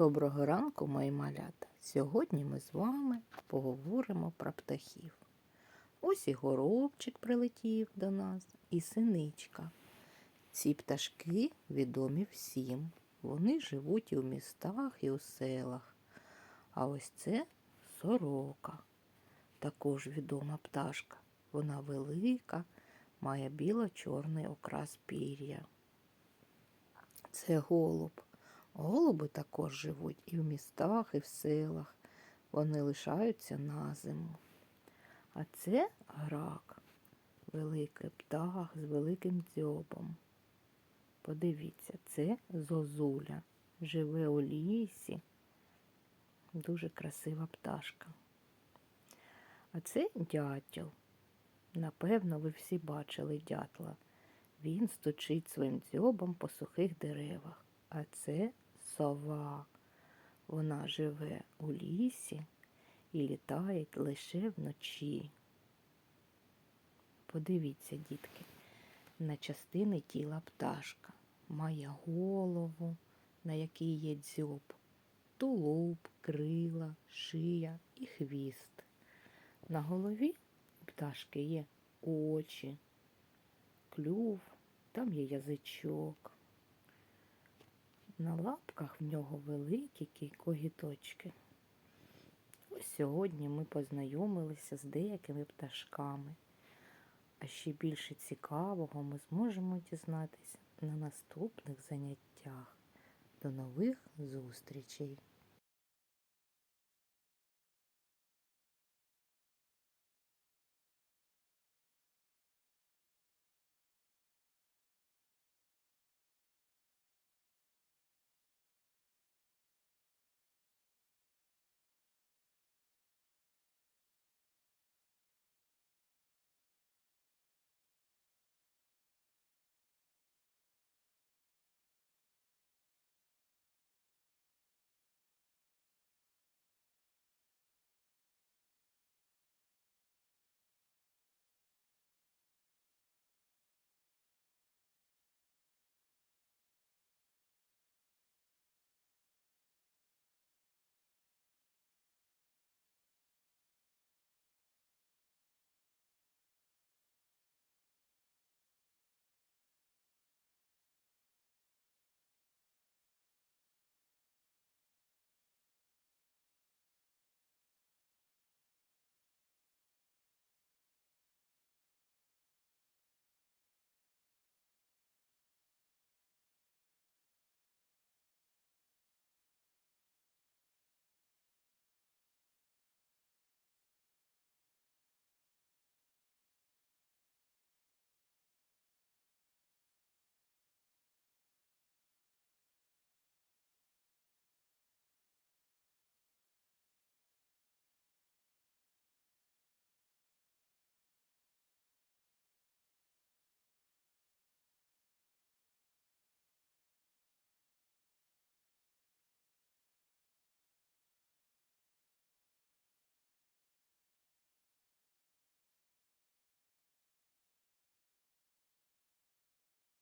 Доброго ранку, мої малята. Сьогодні ми з вами поговоримо про птахів. Ось і горобчик прилетів до нас, і синичка. Ці пташки відомі всім. Вони живуть і у містах, і у селах. А ось це сорока. Також відома пташка. Вона велика, має біло-чорний окрас пір'я. Це голуб. Голуби також живуть і в містах, і в селах. Вони лишаються на зиму. А це грак, великий птах з великим дзьобом. Подивіться, це зозуля. Живе у лісі. Дуже красива пташка. А це дятел. Напевно, ви всі бачили дятла. Він стучить своїм дзьобом по сухих деревах. А це сова. Вона живе у лісі і літає лише вночі. Подивіться, дітки, на частини тіла пташка. Має голову, на якій є дзьоб, тулуб, крила, шия і хвіст. На голові пташки є очі, клюв, там є язичок. На лапках в нього великі кі- когіточки. Ось сьогодні ми познайомилися з деякими пташками. А ще більше цікавого ми зможемо дізнатися на наступних заняттях. До нових зустрічей!